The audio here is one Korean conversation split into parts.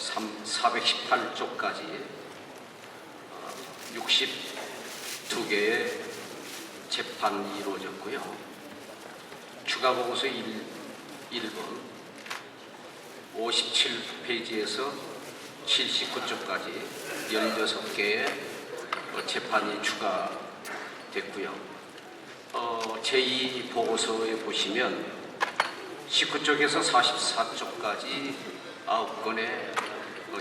3, 418조까지 어, 62개의 재판이 이루어졌고요. 추가 보고서 1, 1번 57페이지에서 79쪽까지 16개의 어, 재판이 추가됐고요. 어, 제2 보고서에 보시면 19쪽에서 44쪽까지 9건의 어,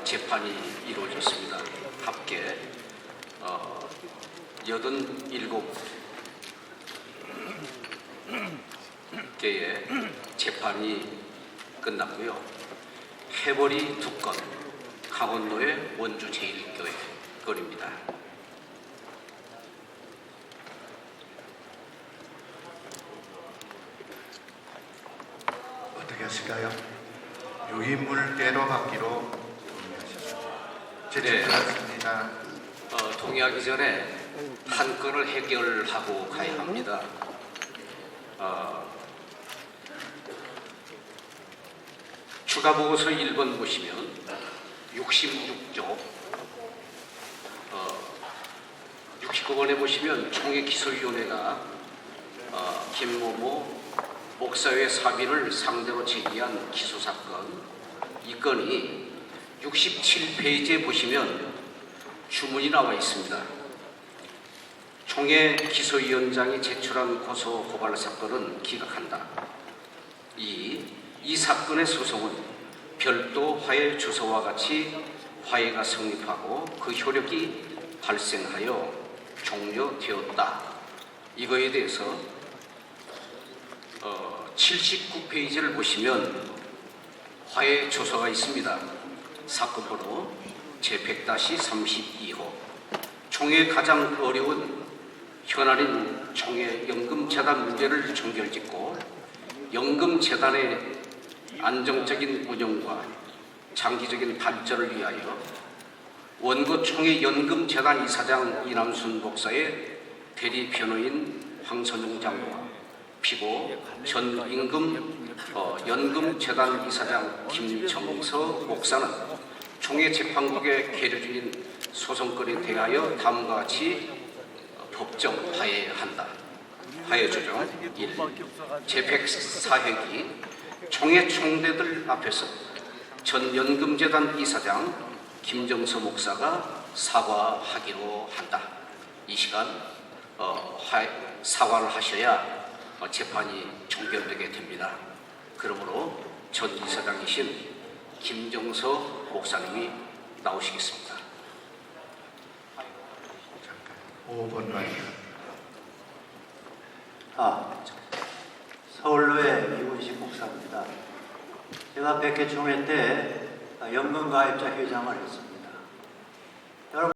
재판이 이루어졌습니다. 합계 어, 87개의 재판이 끝났고요. 해버리 두 건, 강원도의 원주 제1교회 건입니다. 어떻게 하실까요? 유인물 때로 받기로 동의하셨습니다. 제출하였습니다. 어, 동의하기 전에 한 건을 해결하고 가야 합니다. 어, 추가 보고서 1번 보시면 66조 어, 69번에 보시면 총회기소위원회가 어, 김모모 목사회 사비를 상대로 제기한 기소 사건 이 건이 67페이지에 보시면 주문이 나와 있습니다. 총회 기소위원장이 제출한 고소 고발 사건은 기각한다. 이, 이 사건의 소송은 별도 화해 주소와 같이 화해가 성립하고 그 효력이 발생하여 종료되었다. 이거에 대해서 어, 79페이지를 보시면 화해 조서가 있습니다. 사건 번호 제100-32호. 총회 가장 어려운 현안인 총회 연금재단 문제를 종결짓고 연금재단의 안정적인 운영과 장기적인 발전을 위하여 원고 총회 연금재단 이사장 이남순 목사의 대리 변호인 황선용 장로와 피고 전 임금 어, 연금재단 이사장 김정서 목사는 총회 재판국에 계류 중인 소송건에 대하여 다음과 같이 어, 법정 화해한다. 화해 조정 1. 제104회기 총회 총대들 앞에서 전 연금재단 이사장 김정서 목사가 사과하기로 한다. 이 시간 어, 화, 사과를 하셔야 어, 재판이 종결되게 됩니다. 그러므로 전 이사장이신 김정서 목사님이 나오시겠습니다. 5번 말씀. 아, 서울로의 이문식 목사입니다. 제가 백회 총회 때 연금가입자 회장을 했습니다.